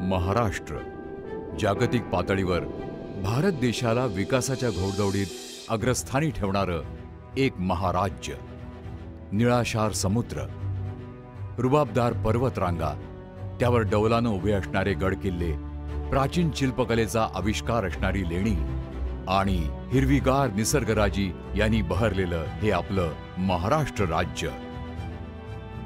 महाराष्ट्र. जागतिक पातळीवर भारत देशाला विकासाच्या घोडदौडीत अग्रस्थानी ठेवणारं एक महाराज्य. निळाशार समुद्र. रुबाबदार पर्वतरांगा. त्यावर डौलानं उभे असणारे गडकिल्ले प्राचीन शिल्पकलेचा आविष्कार असणारी लेणी आणि हिरवीगार निसर्गराजी यांनी बहरलेलं हे आपलं महाराष्ट्र राज्य.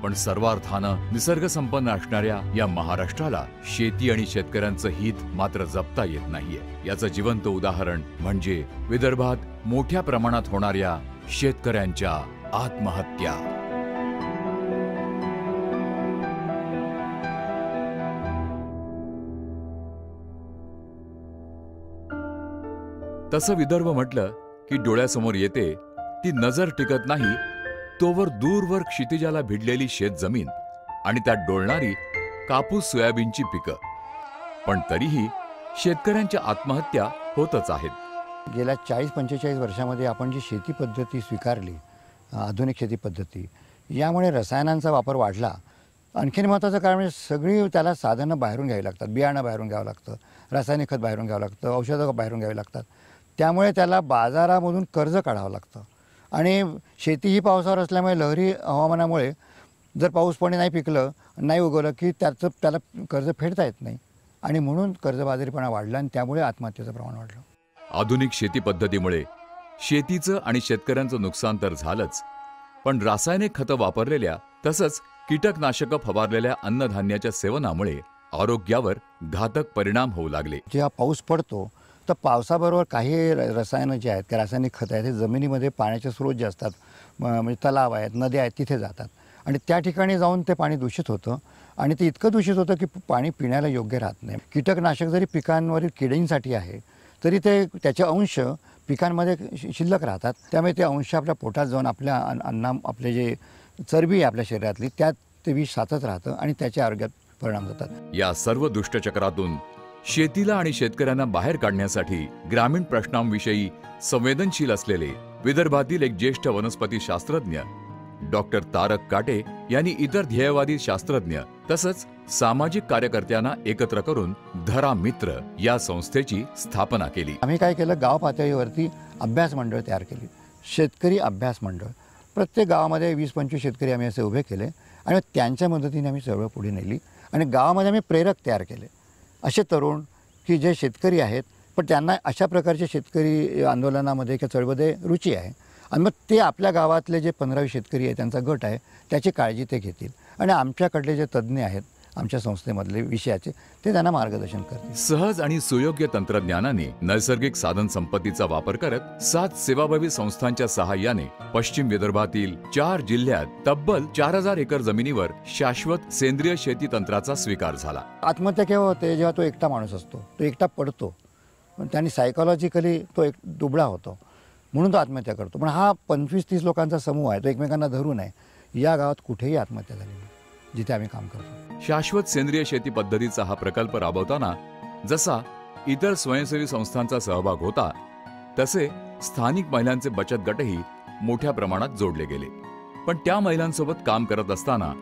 पण सर्वार्थानं निसर्गसंपन्न असणाऱ्या या महाराष्ट्राला शेती आणि शेतकऱ्यांचं हित मात्र जपता येत नाहीये. याचं जिवंत उदाहरण म्हणजे विदर्भात मोठ्या प्रमाणात होणाऱ्या शेतकऱ्यांच्या आत्महत्या. तसं विदर्भ म्हटलं की डोळ्यासमोर येते ती नजर टिकत नाही तोवर दूरवर क्षितिजाला भिडलेली शेतजमीन आणि त्यात डोलणारी कापूस सोयाबीनची पिकं. पण तरीही शेतकऱ्यांच्या आत्महत्या होतच आहेत. गेल्या चाळीस पंचेचाळीस वर्षामध्ये आपण जी शेती पद्धती स्वीकारली आधुनिक शेती पद्धती यामुळे रसायनांचा वापर वाढला. आणखीन महत्त्वाचं कारण म्हणजे सगळी त्याला साधनं बाहेरून घ्यावी लागतात. बियाणं बाहेरून घ्यावं लागतं. रासायनिक खत बाहेरून घ्यावं लागतं. औषधं बाहेरून घ्यावी लागतात. त्यामुळे त्याला बाजारामधून कर्ज काढावं लागतं. आणि शेती ही पावसावर असल्यामुळे लहरी हवामानामुळे जर पाऊस पाणी नाही पिकलं नाही उगवलं की त्याचं त्याला कर्ज फेडता येत नाही. आणि म्हणून कर्जबाजारीपणा वाढला आणि त्यामुळे आत्महत्येचं प्रमाण वाढलं. आधुनिक शेती पद्धतीमुळे शेतीचं आणि शेतकऱ्यांचं नुकसान तर झालंच पण रासायनिक खतं वापरलेल्या तसंच कीटकनाशकं फवारलेल्या अन्नधान्याच्या सेवनामुळे आरोग्यावर घातक परिणाम होऊ लागले. जेव्हा पाऊस पडतो तर पावसाबरोबर काही र- रसायनं जे आहेत काही रासायनिक खतं आहेत हे जमिनीमध्ये पाण्याचे स्रोत जे असतात म्हणजे तलाव आहेत नद्या आहेत तिथे जातात. आणि त्या ठिकाणी जाऊन ते पाणी दूषित होतं. आणि ते इतकं दूषित होतं की पाणी पिण्याला योग्य राहत नाही. कीटकनाशक जरी पिकांवरील किडींसाठी आहे तरी ते त्याचे अंश पिकांमध्ये शिल्लक राहतात. त्यामुळे ते अंश आपल्या पोटात जाऊन आपल्या अन्ना आपले जे चरबी आहे आपल्या शरीरातली त्यात ते विष साचत राहतं आणि त्याच्या आरोग्यात परिणाम होतात. या सर्व दुष्टचक्रातून शेतीला आणि शेतकऱ्यांना बाहेर काढण्यासाठी ग्रामीण प्रश्नांविषयी संवेदनशील असलेले विदर्भातील एक ज्येष्ठ वनस्पती शास्त्रज्ञ डॉक्टर तारक काटे यांनी इतर ध्येयवादी शास्त्रज्ञ तसंच सामाजिक कार्यकर्त्यांना एकत्र करून धरा मित्र या संस्थेची स्थापना केली. आम्ही काय केलं? गाव पातळीवरती अभ्यास मंडळ तयार केली. शेतकरी अभ्यास मंडळ. प्रत्येक गावामध्ये वीस पंचवीस शेतकरी आम्ही असे उभे केले आणि त्यांच्या मदतीने आम्ही चळवळ पुढे नेली आणि गावामध्ये आम्ही प्रेरक तयार केले. असे तरुण की जे शेतकरी आहेत पण त्यांना अशा प्रकारचे शेतकरी आंदोलनामध्ये किंवा चळवळीमध्ये रुची आहे. आणि मग ते आपल्या गावातले जे पंधरावी शेतकरी आहे त्यांचा गट आहे त्याची काळजी ते घेतील. आणि आमच्याकडले जे तज्ज्ञ आहेत आमच्या संस्थेमधले विषयाचे ते त्यांना मार्गदर्शन करतील. सहज आणि सुयोग्य तंत्रज्ञानाने नैसर्गिक साधन संपत्तीचा वापर करत सात सेवाभावी संस्थांच्या सहाय्याने पश्चिम विदर्भातील चार जिल्ह्यात तब्बल चार हजार एकर जमिनीवर शाश्वत सेंद्रिय शेती तंत्राचा स्वीकार झाला. आत्महत्या केव्हा होते? जेव्हा तो एकटा माणूस असतो तो एकटा पडतो पण त्याने सायकोलॉजिकली तो एक दुबळा होतो म्हणून तो आत्महत्या करतो. पण हा पंचवीस तीस लोकांचा समूह आहे तो एकमेकांना धरून आहे. या गावात कुठेही आत्महत्या झाली नाही जिथे आम्ही काम करतो. शाश्वत सेंद्रिय शेती पद्धतीचा हा प्रकल्प राबवताना जसा इतर स्वयंसेवी संस्थांचा सहभाग होता तसे स्थानिक महिलांचे बचत गटही मोठ्या प्रमाणात जोडले गेले. पण त्या महिलांसोबत काम करत असताना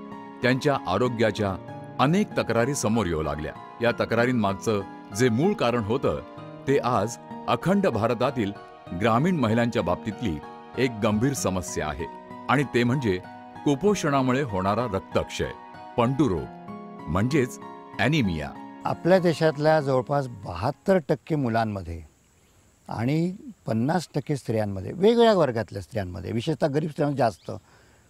त्यांच्या आरोग्याच्या अनेक तक्रारी समोर येऊ लागल्या. या तक्रारींमागचं जे मूळ कारण होतं ते आज अखंड भारतातील ग्रामीण महिलांच्या बाबतीतली एक गंभीर समस्या आहे. आणि ते म्हणजे कुपोषणामुळे होणारा रक्तक्षय पंटू रोग म्हणजेच अॅनिमिया आपल्या देशातल्या जवळपास बहात्तर टक्के मुलांमध्ये आणि पन्नास टक्के स्त्रियांमध्ये वेगवेगळ्या वर्गातल्या स्त्रियांमध्ये विशेषतः गरीब स्त्रियांमध्ये जास्त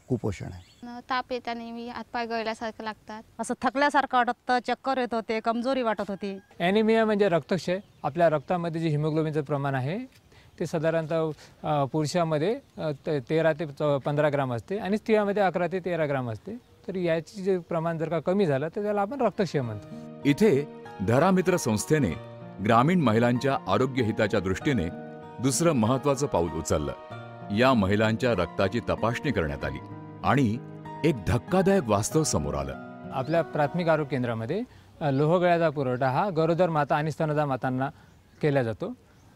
कुपोषण आहे. ताप येता नेहमी हातपाय गळल्यासारखं लागतात. असं थकल्यासारखं वाटतं चक्कर येत होते कमजोरी वाटत होती. ॲनिमिया म्हणजे रक्तक्षय. आपल्या रक्तामध्ये जे हिमोग्लोबिनचं प्रमाण आहे ते साधारणतः अ, पुरुषामध्ये अ, ते- तेरा ते चौ- पंधरा ग्राम असते आणि स्त्रियामध्ये अकरा ते तेरा ग्राम असते. तर याची जे प्रमाण जर का कमी झालं तर त्याला आपण रक्तक्षय म्हणतो. इथे धरामित्र संस्थेने ग्रामीण महिलांच्या आरोग्य हिताच्या दृष्टीने दुसरं महत्वाचं पाऊल उचललं. या महिलांच्या रक्ताची तपासणी करण्यात आली आणि एक धक्कादायक वास्तव समोर आलं. आपल्या प्राथमिक आरोग्य केंद्रामध्ये लोहगळ्याचा पुरवठा हा गरोदर माता आणि स्तनदा मातांना केला जातो.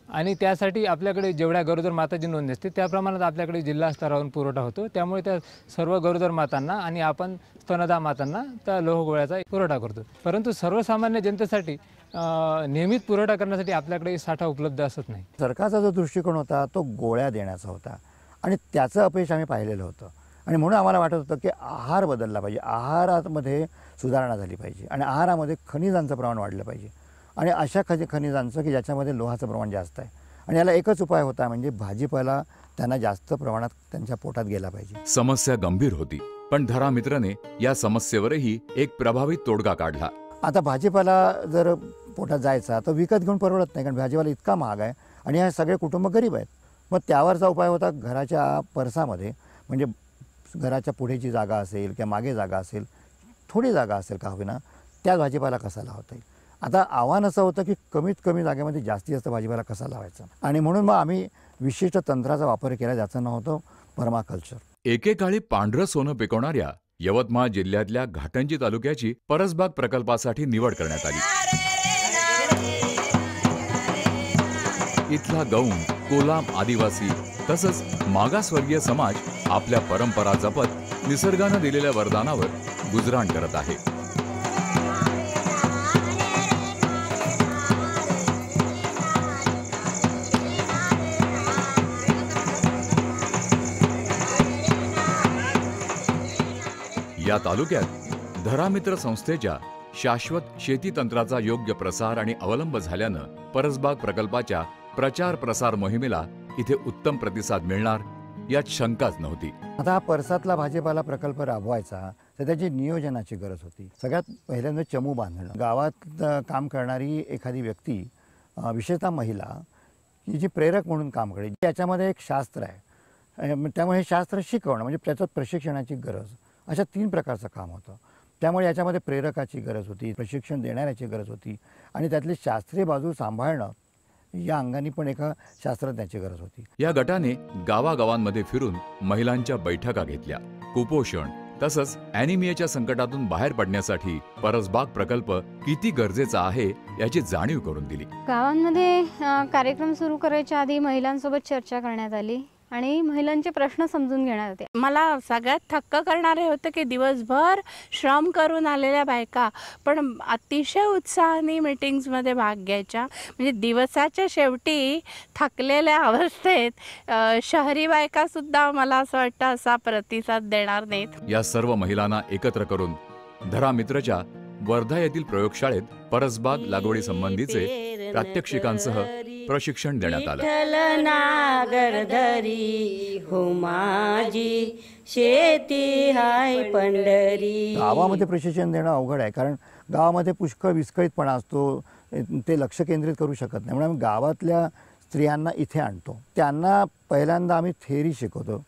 आणि त्यासाठी आपल्याकडे जेवढ्या गरोदर माताची नोंद असते त्या प्रमाणात आपल्याकडे जिल्हा स्तरावरून पुरवठा होतो. त्यामुळे त्या सर्व गरोदर मातांना आणि आपण स्तनदा मातांना त्या लोहगोळ्याचा पुरवठा करतो. परंतु सर्वसामान्य जनतेसाठी नियमित पुरवठा करण्यासाठी आपल्याकडे साठा उपलब्ध असत नाही. सरकारचा जो दृष्टिकोन होता तो गोळ्या देण्याचा होता. आणि त्याचं अपयश आम्ही पाहिलेलं होतं. आणि म्हणून आम्हाला वाटत होतं की आहार बदलला पाहिजे. आहारामध्ये सुधारणा झाली पाहिजे. आणि आहारामध्ये खनिजांचं प्रमाण वाढलं पाहिजे. आणि अशा खनि खनिजांचं की ज्याच्यामध्ये लोहाचं प्रमाण जास्त आहे. आणि याला एकच उपाय होता म्हणजे भाजीपाला त्यांना जास्त प्रमाणात त्यांच्या पोटात गेला पाहिजे. समस्या गंभीर होती पण धरा मित्रने या समस्येवरही एक प्रभावी तोडगा काढला. आता भाजीपाला जर पोटात जायचा तर विकत घेऊन परवडत नाही कारण भाजीपाला इतका महाग आहे आणि हे सगळे कुटुंब गरीब आहेत. मग त्यावरचा उपाय होता घराच्या परसामध्ये म्हणजे घराच्या पुढेची जागा असेल किंवा मागे जागा असेल थोडी जागा असेल का होईना त्या भाजीपाला कसा लावता येईल? आता आव्हान असं होतं की कमीत कमी जागेमध्ये जास्तीत जास्त भाजीपाला कसा लावायचा? आणि म्हणून मग आम्ही विशिष्ट तंत्राचा वापर केला ज्याचं नाव होतं परमाकल्चर एकेकाळी पांढरं सोनं पिकवणाऱ्या यवतमाळ जिल्ह्यातल्या घाटंजी तालुक्याची परसबाग प्रकल्पासाठी निवड करण्यात आली. इथला गौण कोलाम आदिवासी तसंच मागासवर्गीय समाज आपल्या परंपरा जपत निसर्गानं दिलेल्या वरदानावर गुजराण करत आहे. या तालुक्यात धरामित्र संस्थेच्या शाश्वत शेती तंत्राचा योग्य प्रसार आणि अवलंब झाल्यानं परसबाग प्रकल्पाच्या प्रचार प्रसार मोहिमेला इथे उत्तम प्रतिसाद मिळणार यात शंकाच नव्हती. आता हा परसातला भाजीपाला प्रकल्प राबवायचा तर त्याची नियोजनाची गरज होती. सगळ्यात पहिल्यांदा चमू बांधणं. गावात काम करणारी एखादी व्यक्ती विशेषतः महिला की जी प्रेरक म्हणून काम करेल त्याच्यामध्ये एक शास्त्र आहे. त्यामुळे हे शास्त्र शिकवणं म्हणजे त्याच्यात प्रशिक्षणाची गरज. अशा तीन प्रकारचं काम होतं. त्यामुळे याच्यामध्ये प्रेरकाची गरज होती प्रशिक्षण देणाऱ्याची गरज होती आणि त्यातली शास्त्रीय बाजू सांभाळणं या अंगाने पण एका शास्त्रज्ञाची गरज होती. या गटाने गावागावांमध्ये फिरून महिलांच्या बैठका घेतल्या. कुपोषण तसंच अॅनिमियाच्या संकटातून बाहेर पडण्यासाठी परसबाग प्रकल्प किती गरजेचा आहे याची जाणीव करून दिली. गावांमध्ये कार्यक्रम सुरू करायच्या आधी महिलांसोबत चर्चा करण्यात आली. आणि महिलांचे प्रश्न समजून घेण्यात आले मला सगळ्यात थक्क करणारे होतं की दिवसभर श्रम करून आलेल्या बायका पण अतिशय उत्साहाने मीटिंग्समध्ये भाग घ्यायच्या. म्हणजे दिवसाच्या शेवटी थकलेल्या अवस्थेत शहरी बायकासुद्धा मला असं वाटतं असा प्रतिसाद देणार नाहीत. या सर्व महिलांना एकत्र करून धरा मित्रच्या वर्धा येथील प्रयोगशाळेत परसबाग लागवडी संबंधीचे प्रात्यक्षिकांसह प्रशिक्षण देण्यात आलं. विठ्ठल नागरधरी हो माझी शेती हाय पंढरी. गावामध्ये प्रशिक्षण देणं अवघड आहे कारण गावामध्ये पुष्कळ विस्कळीतपणा असतो ते लक्ष केंद्रित करू शकत नाही. म्हणून आम्ही गावातल्या स्त्रियांना इथे आणतो. त्यांना पहिल्यांदा आम्ही थेअरी शिकवतो.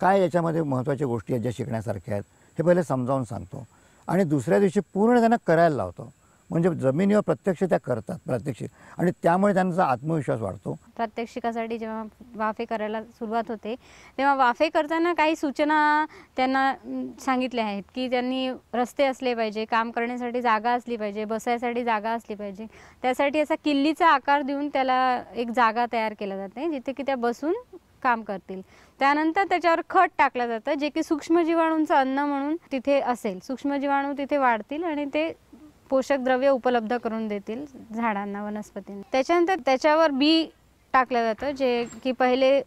काय याच्यामध्ये महत्त्वाच्या गोष्टी आहेत ज्या शिकण्यासारख्या आहेत हे पहिले समजावून सांगतो. आणि दुसऱ्या दिवशी पूर्ण त्यांना करायला लावतो. म्हणजे जमिनीवर प्रत्यक्ष त्या करतात प्रत्यक्ष. आणि त्यामुळे त्यांचा आत्मविश्वास वाढतो. प्रात्यक्षिकासाठी जेव्हा वाफे करायला सुरुवात होते तेव्हा वाफे करताना काही सूचना त्यांना सांगितल्या आहेत की त्यांनी रस्ते असले पाहिजे काम करण्यासाठी जागा असली पाहिजे बसायसाठी जागा असली पाहिजे. त्यासाठी असा किल्लीचा आकार देऊन त्याला एक जागा तयार केला जाते जिथे की त्या बसून काम करतील. त्यानंतर त्याच्यावर खत टाकलं जातं जे की सूक्ष्मजीवाणूंचं अन्न म्हणून तिथे असेल. सूक्ष्मजीवाणू तिथे वाढतील आणि ते पोषक द्रव्य उपलब्ध करून देतील झाडांना वनस्पतींना. त्याच्यानंतर त्याच्यावर बी टाकलं जातं जे की पहिले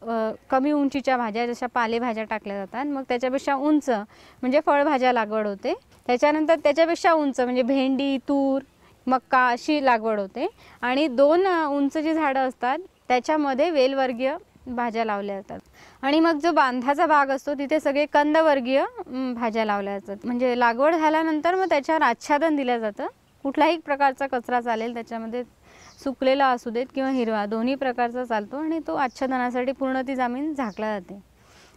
कमी उंचीच्या भाज्या जशा पालेभाज्या टाकल्या जातात मग त्याच्यापेक्षा उंच म्हणजे फळभाज्या लागवड होते. त्याच्यानंतर त्याच्यापेक्षा उंच म्हणजे भेंडी तूर मक्का अशी लागवड होते. आणि दोन उंच जी झाडं असतात त्याच्यामध्ये वेलवर्गीय भाज्या लावल्या जातात. आणि मग जो बांधाचा भाग असतो तिथे सगळे कंदवर्गीय भाज्या लावल्या जातात. म्हणजे लागवड झाल्यानंतर मग त्याच्यावर आच्छादन दिलं जातं. कुठलाही प्रकारचा कचरा चालेल त्याच्यामध्ये सुकलेला असू देत किंवा हिरवा दोन्ही प्रकारचा चालतो आणि तो आच्छादनासाठी पूर्ण ती जमीन झाकला जाते.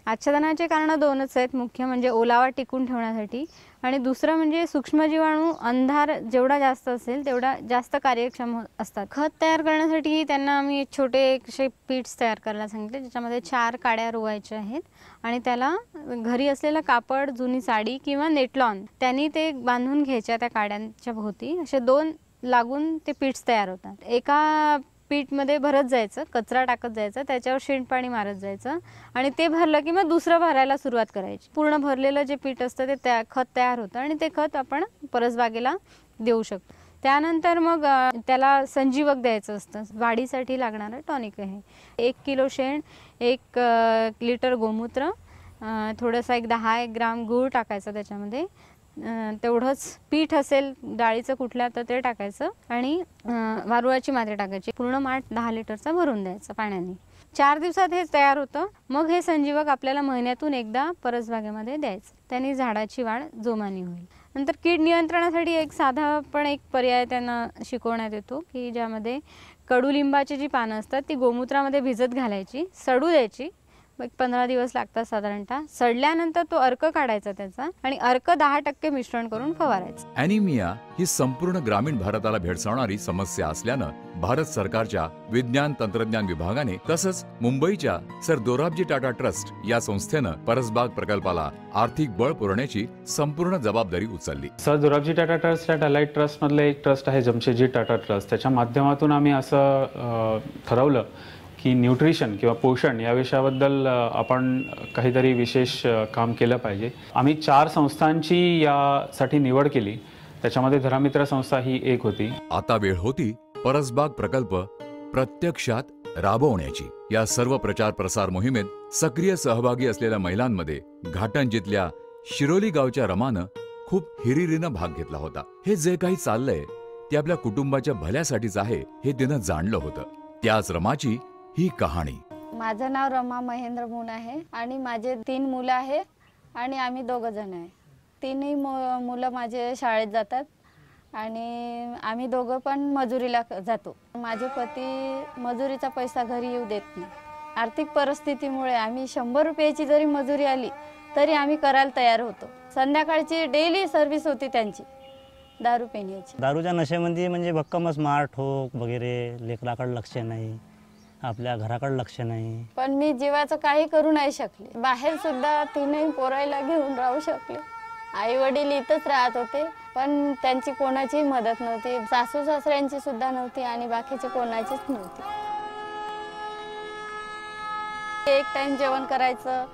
आच्छादनाचे कारणं दोनच आहेत. मुख्य म्हणजे ओलावा टिकून ठेवण्यासाठी आणि दुसरं म्हणजे सूक्ष्मजीवाणू अंधार जेवढा जास्त असेल तेवढा जास्त कार्यक्षम हो- असतात. खत तयार करण्यासाठी त्यांना आम्ही छोटे एकशे पीट्स तयार करायला सांगितले ज्याच्यामध्ये चार काड्या रोवायच्या आहेत आणि त्याला घरी असलेलं कापड जुनी साडी किंवा नेटलॉन त्यांनी ते बांधून घ्यायच्या त्या काड्यांच्या भोवती. असे दोन लागून ते पीट्स तयार होतात. एका पीठमध्ये भरत जायचं कचरा टाकत जायचं त्याच्यावर शेणपाणी मारत जायचं आणि ते भरलं की मग दुसरं भरायला सुरुवात करायची. पूर्ण भरलेलं जे पीठ असतं ते त्या खत तयार होतं आणि ते खत आपण परसबागेला देऊ शकतो. त्यानंतर मग त्याला संजीवक द्यायचं असतं. वाढीसाठी लागणारं टॉनिक आहे. एक किलो शेण एक लिटर गोमूत्र थोडंसं एक दहा एक ग्राम गूळ टाकायचं त्याच्यामध्ये. तेवढंच पीठ असेल डाळीचं कुठल्या तर ते टाकायचं आणि वारुळाची मात्रे टाकायची. पूर्ण माठ दहा लिटरचा भरून द्यायचं पाण्याने. चार दिवसात हे तयार होतं. मग हे संजीवक आपल्याला महिन्यातून एकदा परसबागेमध्ये द्यायचं. त्याने झाडाची वाढ जोमानी होईल. नंतर कीड नियंत्रणासाठी एक साधा पण एक पर्याय त्यांना शिकवण्यात येतो की ज्यामध्ये कडुलिंबाची जी पानं असतात ती गोमूत्रामध्ये भिजत घालायची सडू द्यायची एक पंधरा दिवस लागतात साधारणतः. सडल्यानंतर तो अर्क काढायचा त्याचा आणि अर्क दहा टक्के मिश्रण करून फवारायचं. अॅनिमिया ही संपूर्ण ग्रामीण भारताला भेडसावणारी समस्या असल्यानं भारत सरकारच्या विज्ञान तंत्रज्ञान विभागाने तसंच मुंबईच्या सर दोराबजी टाटा ट्रस्ट या संस्थेनं परसबाग प्रकल्पाला आर्थिक बळ पुरवण्याची संपूर्ण जबाबदारी उचलली. सर दोराबजी टाटा ट्रस्ट या टालाईट ट्रस्टमधलं एक ट्रस्ट आहे जमशेदजी टाटा ट्रस्ट. त्याच्या माध्यमातून आम्ही असं ठरवलं की न्यूट्रिशन किंवा पोषण या विषयाबद्दल आपण काहीतरी विशेष काम केलं पाहिजे. आम्ही चार संस्थांची यासाठी निवड केली. त्याच्यामध्ये धरामित्र संस्था ही एक होती. आता वेळ होती परसबाग प्रकल्प प्रत्यक्षात राबवण्याची. या सर्व प्रचार प्रसार मोहिमेत सक्रिय सहभागी असलेल्या महिलांमध्ये घाटंजीतल्या शिरोली गावच्या रमानं खूप हिरिरीनं भाग घेतला होता. हे जे काही चाललंय ते आपल्या कुटुंबाच्या भल्यासाठीच आहे हे तिनं जाणलं होतं. त्याच रमाची ही कहाणी. माझं नाव रमा महेंद्र मुन आहे आणि माझे तीन मुलं आहे आणि आम्ही दोघं जण आहे. तिन्ही मु मुलं माझे शाळेत जातात आणि आम्ही दोघं पण मजुरीला क- जातो. माझे पती मजुरीचा पैसा घरी येऊ देत नाही. आर्थिक परिस्थितीमुळे आम्ही शंभर रुपयाची जरी मजुरी आली तरी आम्ही करायला तयार होतो. संध्याकाळची डेली सर्व्हिस होती त्यांची. दारू पिण्याची. दारूच्या नशेमध्ये म्हणजे भक्कमच मार ठोक वगैरे लेकराकडे लक्ष नाही. आपल्या घराकडे लक्ष नाही. पण मी जीवाचं काही करू नाही शकले. बाहेर सुद्धा तीनही पोरायला घेऊन राहू शकले. आई वडील इथंच राहत होते पण त्यांची कोणाचीही मदत नव्हती. सासू सासऱ्यांची सुद्धा नव्हती आणि बाकीची कोणाचीच नव्हती. एक टाइम जेवण करायचं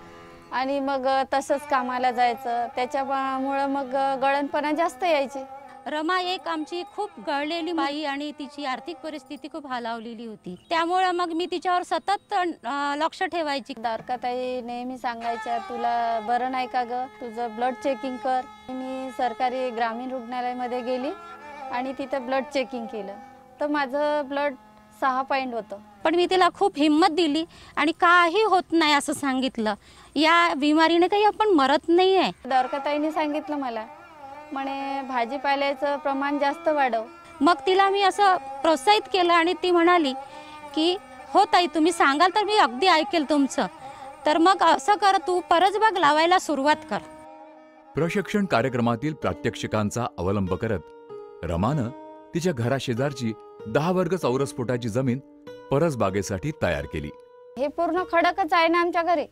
आणि मग तसंच कामाला जायचं. त्याच्यामुळं मग गळणपणा जास्त यायची. रमा एक आमची खूप गळलेली बाई आणि तिची आर्थिक परिस्थिती खूप हालावलेली होती. त्यामुळे मग मी तिच्यावर सतत लक्ष ठेवायची. द्वारकाताई नेहमी सांगायच्या तुला बरं नाही का ग? तुझं ब्लड चेकिंग कर. मी सरकारी ग्रामीण रुग्णालयामध्ये गेली आणि तिथं ब्लड चेकिंग केलं. तर माझं ब्लड सहा पॉईंट होतं. पण मी तिला खूप हिंमत दिली आणि काही होत नाही असं सांगितलं. या बिमारीने काही आपण मरत नाही आहे द्वारकाताईने सांगितलं मला म्हणे भाजीपाल्याचं प्रमाण जास्त वाढव. मग तिला मी असं प्रोत्साहित केलं आणि ती म्हणाली की हो ताई तुम्ही सांगाल तर मी अगदी ऐकेल तुमचं. तर मग असं कर तू परसबाग लावायला सुरुवात कर. प्रशिक्षण कार्यक्रमातील प्रात्यक्षिकांचा अवलंब करत रमानं तिच्या घराशेजारची दहा वर्ग चौरस फुटाची जमीन परसबागेसाठी तयार केली. हे पूर्ण खडकच आहे ना आमच्या घरी.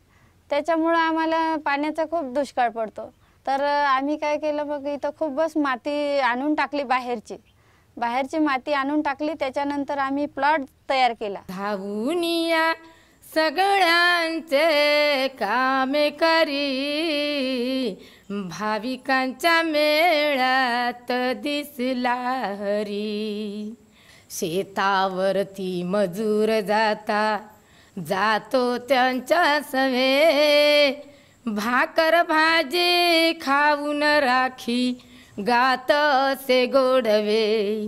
त्याच्यामुळं आम्हाला पाण्याचा खूप दुष्काळ पडतो. तर आम्ही काय केलं मग इथं खूपच माती आणून टाकली बाहेरची. बाहेरची माती आणून टाकली त्याच्यानंतर आम्ही प्लॉट तयार केला. धावूनिया सगळ्यांचे कामे करी. भाविकांच्या मेळ्यात दिसला हरी. शेतावरती मजूर जाता जातो त्यांच्या सवे. भाकर भाजे खाऊन राखी गात असे गोडवे.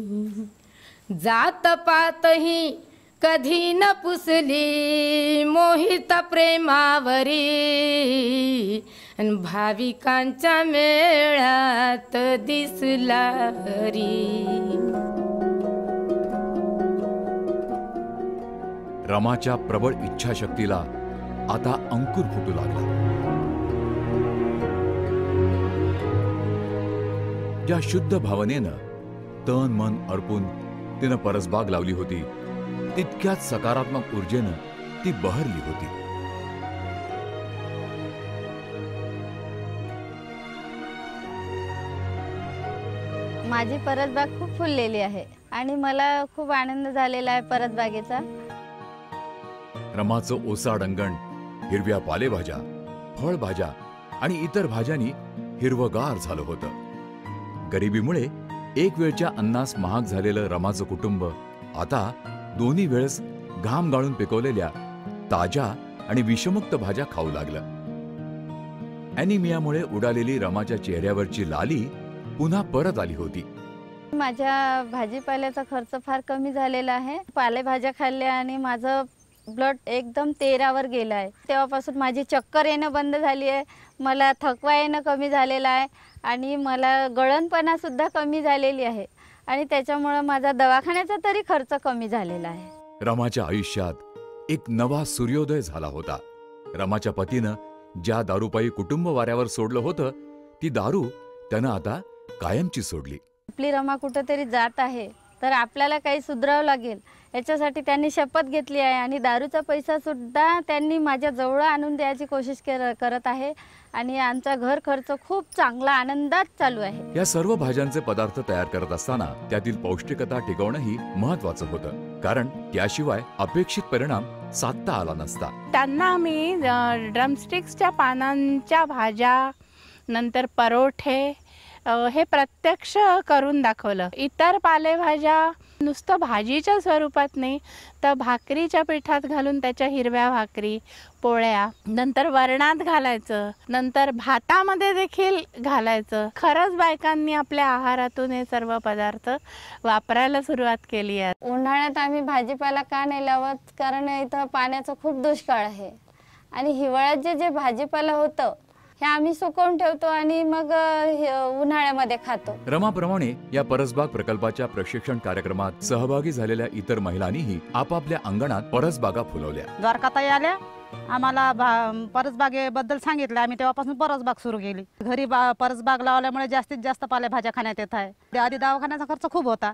जात पातही कधी न पुसली मोहित प्रेमावरी. भाविकांच्या मेळ्यात दिसला हरी. रमाच्या प्रबळ इच्छाशक्तीला आता अंकुर फुटू लागला. ज्या शुद्ध भावनेनं तन मन अर्पून तिनं परसबाग लावली होती तितक्याच सकारात्मक ऊर्जेनं ती बहरली होती. माझी परसबाग खूप फुललेली आहे आणि मला खूप आनंद झालेला आहे परसबागेचा रमाचं ओसाड अंगण हिरव्या पालेभाज्या फळभाज्या आणि इतर भाज्यांनी हिरवगार झालं होतं. गरिबीमुळे एक वेळच्या अन्नास महाग झालेलं रमाचं कुटुंब आता दोन्ही वेळेस घाम गाळून पिकवलेल्या ताज्या आणि विषमुक्त भाज्या खाऊ लागलं. अॅनिमियामुळे उडालेली रमाच्या चेहऱ्यावरची लाली पुन्हा परत आली होती. माझ्या भाजीपाल्याचा खर्च फार कमी झालेला आहे. पालेभाज्या खाल्ल्या आणि माझं ब्लड एकदम तेरावर गेलं आहे तेव्हापासून माझी चक्कर येणं बंद झाली आहे मला थकवा येणं कमी झालेला आहे आणि मला गळणपणासुद्धा कमी झालेली आहे. आणि त्याच्यामुळं माझा दवाखान्याचा तरी खर्च कमी झालेला आहे. रमाच्या आयुष्यात एक नवा सूर्योदय झाला होता. रमाच्या पतीनं ज्या दारूपायी कुटुंब वाऱ्यावर सोडलं होतं ती दारू त्यानं आता कायमची सोडली. आपली रमा कुठंतरी जात आहे. तर आपल्याला काही सुधरावं लागेल. याच्यासाठी त्यांनी शपथ घेतली आहे आणि दारूचा पैसा सुद्धा त्यांनी माझ्या जवळ आणून द्यायची कोशिश कर करत आहे. आणि आमचा घर खर्च खूप चांगला आनंदात चालू आहे. या सर्व भाज्यांचे पदार्थ तयार करत असताना त्यातील पौष्टिकता टिकवणंही महत्वाचं होतं. कारण त्याशिवाय अपेक्षित परिणाम साधता आला नसता. त्यांना आम्ही ड्रमस्टिक्सच्या पानांच्या भाज्या नंतर परोठे हे प्रत्यक्ष करून दाखवलं. इतर पालेभाज्या नुसतं भाजीच्या स्वरूपात नाही तर भाकरीच्या पिठात घालून त्याच्या हिरव्या भाकरी पोळ्या नंतर वरणात घालायचं नंतर भातामध्ये देखील घालायचं. खरंच बायकांनी आपल्या आहारातून हे सर्व पदार्थ वापरायला सुरुवात केली आहे. उन्हाळ्यात आम्ही भाजीपाला का नाही लावत? कारण इथं पाण्याचा खूप दुष्काळ आहे. आणि हिवाळ्यात जे जे भाजीपाला होतं हे आम्ही सुकवून ठेवतो आणि मग हे- उन्हाळ्यामध्ये खातो. रमाप्रमाणे या परसबाग प्रकल्पाच्या प्रशिक्षण कार्यक्रमात सहभागी झालेल्या इतर महिलांनीही आपापल्या अंगणात परसबागा फुलवल्या. द्वारकाताई आल्या. आम्हाला भा- परसबागेबद्दल सांगितलं. आम्ही तेव्हापासून परसबाग सुरू केली. घरी बा परसबाग लावल्यामुळे जास्तीत जास्त पालेभाज्या खाण्यात येत आहे. आधी दवाखान्याचा खर्च खूप होता.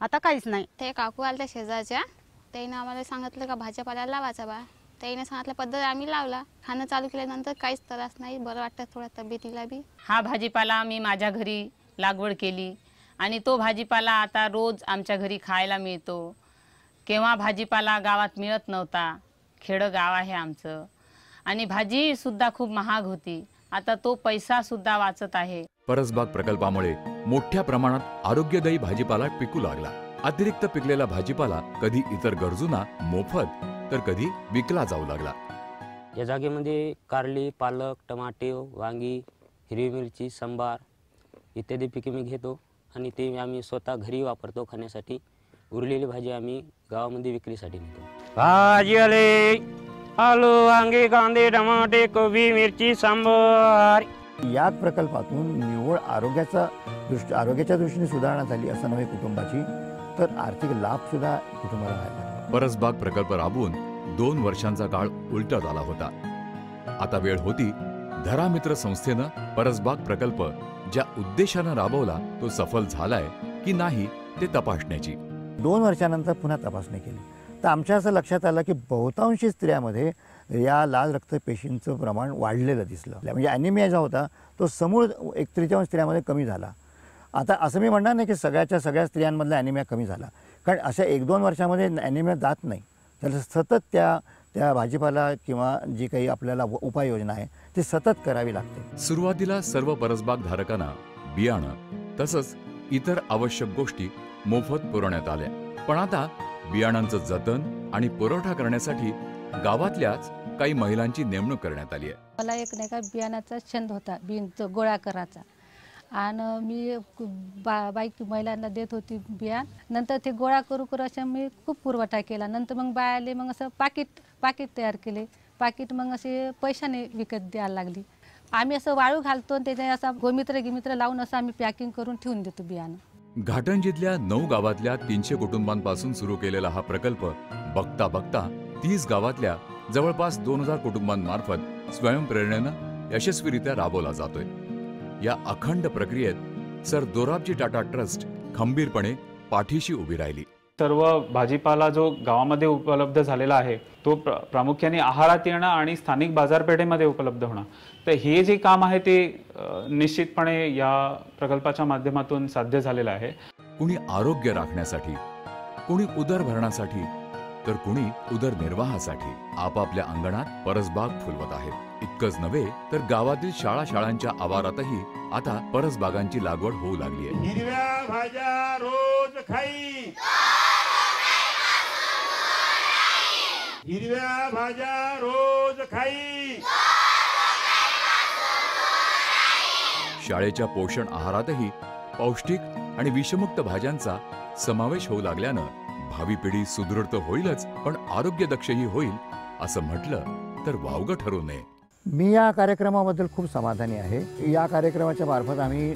आता काहीच नाही. ते काकू आल्या शेजारच्या. त्याने आम्हाला सांगितलं का भाजीपाल्याला लावायचा बा. त्याने सांगितल्या पद्धत आम्ही लावला. खाणं चालू केल्यानंतर काहीच त्रास नाही. बरं वाटतं थोड्या तब्येतीला बी. हा भाजीपाला मी माझ्या घरी लागवड केली. आणि तो भाजीपाला आता रोज आमच्या घरी खायला मिळतो. केव्हा भाजीपाला गावात मिळत नव्हता खेडं गाव आहे आमचं. आणि भाजीसुद्धा खूप महाग होती. आता तो पैसासुद्धा वाचत आहे. परसबाग प्रकल्पामुळे मोठ्या प्रमाणात आरोग्यदायी भाजीपाला पिकू लागला. अतिरिक्त पिकलेला भाजीपाला कधी इतर गरजूंना मोफत तर कधी विकला जाऊ लागला. या जागेमध्ये कारली पालक टमाटे वांगी हिरवी मिरची सांबार इत्यादी पिके मी घेतो आणि ते आम्ही स्वतः घरी वापरतो खाण्यासाठी. उरलेली भाजी आम्ही गावामध्ये विक्रीसाठी नेतो. भाजी आले आलू वांगे कांदे टमाटे कोबी मिरची सांबार. या प्रकल्पातून निव्वळ आरोग्याचा दृष्टी आरोग्याच्या दृष्टीने सुधारणा झाली असं नव्हे कुटुंबाची तर आर्थिक लाभसुद्धा कुटुंबाला व्हायला परसबाग प्रकल्प राबवून दोन वर्षांचा काळ उलटत आला होता. आता वेळ होती धरामित्र संस्थेनं परसबाग प्रकल्प ज्या उद्देशानं राबवला तो सफल झालाय की नाही ते तपासण्याची. दोन वर्षानंतर पुन्हा तपासणी केली. तर आमच्या असं लक्षात आलं की बहुतांशी स्त्रियामध्ये या लाल रक्तपेशींचं प्रमाण वाढलेलं दिसलं. म्हणजे ॲनिमिया जो होता तो समूळ एक तृतीयांश स्त्रियामध्ये कमी झाला. आता असं मी म्हणणार नाही की सगळ्याच्या सगळ्या स्त्रियांमधला ॲनिमिया कमी झाला. कारण अशा एक दोन वर्षामध्ये ॲनिमिया जात नाही. त्याला सतत त्या त्या भाजीपाला किंवा जी काही आपल्याला व- उपाययोजना आहे ती सतत करावी लागते. सुरुवातीला सर्व परसबाग धारकांना बियाणं तसंच इतर आवश्यक गोष्टी मोफत पुरवण्यात आल्या. पण आता बियाणांचं जतन आणि पुरवठा करण्यासाठी गावातल्याच काही महिलांची नेमणूक करण्यात आली आहे. मला एक नाही का बियाणाचा छंद होता बिनचं गोळा करायचा. आणि मी बा बाईक महिलांना देत होती बियाण. नंतर ते गोळा करू करू अशा मी खूप पुरवठा केला. नंतर मग बायाले मग असं पाकिट पाकिट तयार केले. पाकिट मग असे पैशाने विकत द्यायला लागली. आम्ही असं वाळू घालतो आणि त्याच्या असा गोमित्र गिमित्र लावून असं आम्ही पॅकिंग करून ठेवून देतो बियाणं. घाटंजीतल्या नऊ गावातल्या तीनशे कुटुंबांपासून सुरू केलेला हा प्रकल्प बघता बघता तीस गावातल्या जवळपास दोन हजार कुटुंबांमार्फत स्वयंप्रेरणेनं यशस्वीरित्या राबवला जातोय. या अखंड प्रक्रियेत सर दोराबजी टाटा ट्रस्ट खंबीरपणे पाठीशी उभी राहिली. सर्व भाजीपाला जो गावामध्ये उपलब्ध झालेला आहे तो प्र प्रामुख्याने आहारात येणं आणि स्थानिक बाजारपेठेमध्ये उपलब्ध होणं. तर हे जे काम आहे ते निश्चितपणे या प्रकल्पाच्या माध्यमातून साध्य झालेलं आहे. कुणी आरोग्य राखण्यासाठी कुणी उदरभरणासाठी तर कुणी उदरनिर्वाहासाठी आपापल्या अंगणात परसबाग फुलवत आहेत. इतकंच नव्हे तर गावातील शाळा शाळांच्या आवारातही आता परसबागांची लागवड होऊ लागली आहे. हिरव्या भाज्या रोज खाई. हिरव्या भाज्या रोज खाई. शाळेच्या पोषण आहारातही पौष्टिक आणि विषमुक्त भाज्यांचा समावेश होऊ लागल्यानं भावी पिढी सुदृढ तर होईलच पण आरोग्यदक्षही होईल असं म्हटलं तर वावगं ठरू नये. मी या कार्यक्रमाबद्दल खूप समाधानी आहे. या कार्यक्रमाच्या मार्फत आम्ही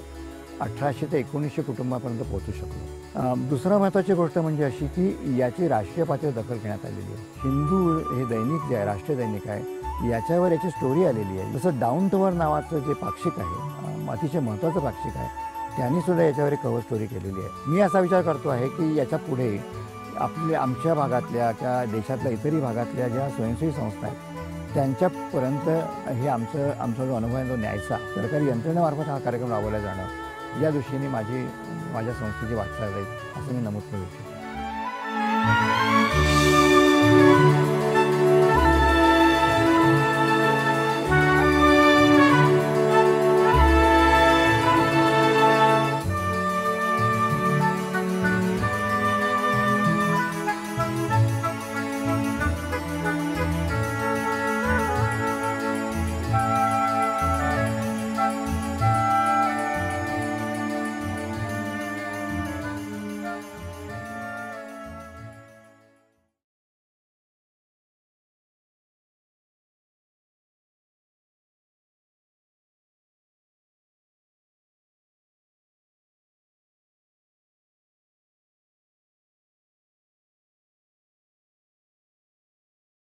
अठराशे ते एकोणीसशे कुटुंबापर्यंत पोहोचू शकलो. दुसरं महत्त्वाची गोष्ट म्हणजे अशी की याची राष्ट्रीय पातळीवर दखल घेण्यात आलेली आहे. हिंदू हे दैनिक जे आहे राष्ट्रीय दैनिक आहे याच्यावर याची स्टोरी आलेली आहे. जसं डाऊन टवर नावाचं जे पाक्षिक आहे अतिशय महत्त्वाचं पाक्षिक आहे त्यांनी सुद्धा याच्यावर एक कव्हर स्टोरी केलेली आहे. मी असा विचार करतो आहे की याच्यापुढे आपल्या आमच्या भागातल्या किंवा देशातल्या इतरही भागातल्या ज्या स्वयंसेवी संस्था आहेत त्यांच्यापर्यंत हे आमचं आमचा जो अनुभव आहे तो न्यायचा. सरकारी यंत्रणेमार्फत हा कार्यक्रम राबवला जाणं या दृष्टीने माझी माझ्या संस्थेची वाटचाल जाईल असं मी नमूद करू इच्छितो.